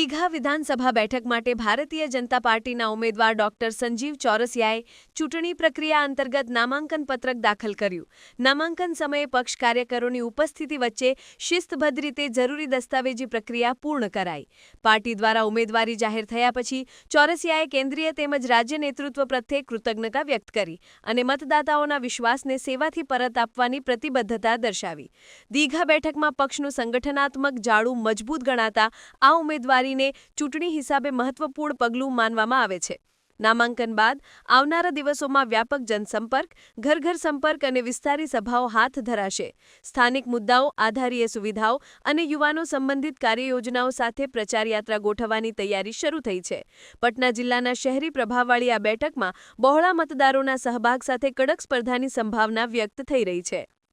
દીઘા વિધાનસભા બેઠક માટે ભારતીય જનતા પાર્ટીના ઉમેદવાર ડોક્ટર સંજીવ ચોરસિયાએ ચૂંટણી પ્રક્રિયા અંતર્ગત નામાંકન પત્રક દાખલ કર્યું. નામાંકન સમયે પક્ષ કાર્યકરોની ઉપસ્થિતિ વચ્ચે શિસ્તબદ્ધ રીતે જરૂરી દસ્તાવેજી પ્રક્રિયા પૂર્ણ કરાઈ. પાર્ટી દ્વારા ઉમેદવારી જાહેર થયા પછી ચોરસિયાએ કેન્દ્રીય તેમજ રાજ્ય નેતૃત્વ પ્રત્યે કૃતજ્ઞતા વ્યક્ત કરી અને મતદાતાઓના વિશ્વાસને સેવાથી પરત આપવાની પ્રતિબદ્ધતા દર્શાવી. દીઘા બેઠકમાં પક્ષનું સંગઠનાત્મક જાળું મજબૂત ગણાતા આ ઉમેદવારીને ચૂંટણી હિસાબે મહત્વપૂર્ણ પગલું માનવામાં આવે છે. નામાંકન બાદ આવનારા દિવસોમાં વ્યાપક જનસંપર્ક ઘર ઘર સંપર્ક અને વિસ્તારી સભાઓ હાથ ધરાશે. સ્થાનિક મુદ્દાઓ, આધારીય સુવિધાઓ અને યુવાનો સંબંધિત કાર્યયોજનાઓ સાથે પ્રચાર યાત્રા ગોઠવવાની તૈયારી શરૂ થઈ છે. પટના જિલ્લાના શહેરી પ્રભાવવાળી આ બેઠકમાં બહોળા મતદારોના સહભાગ સાથે કડક સ્પર્ધાની સંભાવના વ્યક્ત થઈ રહી છે.